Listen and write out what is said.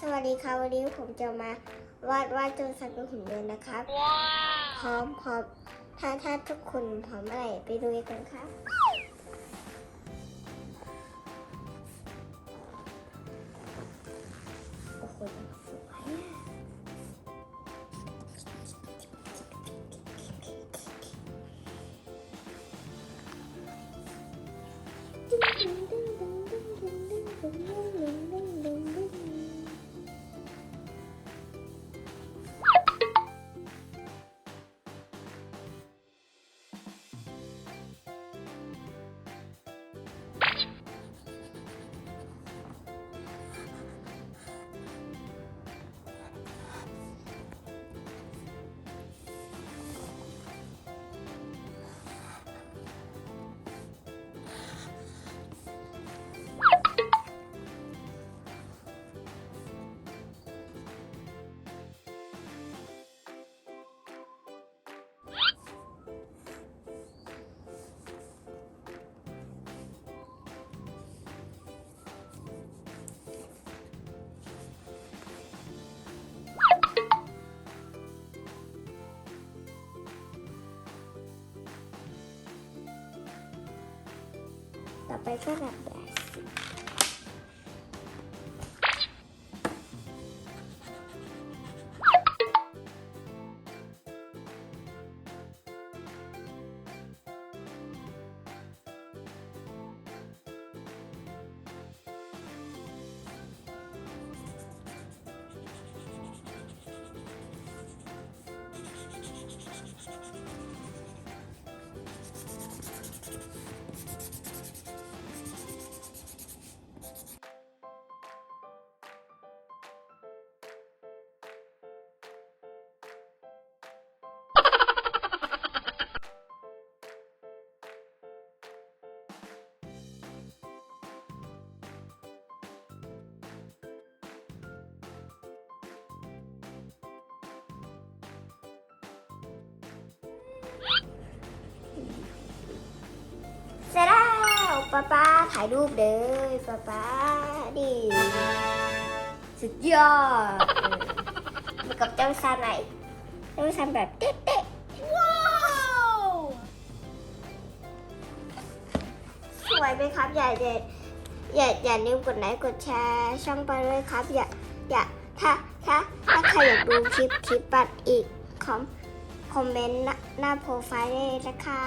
สวัสดีค่ะวันนี้ผมจะมาวาดวาดโจรสัตว์เป็นหุ่นยนต์นะครับ พร้อมพร้อมถ้าถ้าทุกคนพร้อมเมื่อไหร่ไปดูกันครับ Papai Carabaço. ป้าป้าถ่ายรูปเลยป้าป้าดิสุดยอดเออมากับเจ้าซานไหนเจ้าซานแบบเต๊ะๆว้าวสวยไหมครับอย่าอย่าอย่าอย่าลืมกดไลค์กดแชร์ช่องไปด้วยครับ อย่าอย่าถ้าถ้าถ้าใครอยากดูคลิปคลิปปัดอีกคอมคอมเมนต์หน้าโปรไฟล์ได้เลยนะครั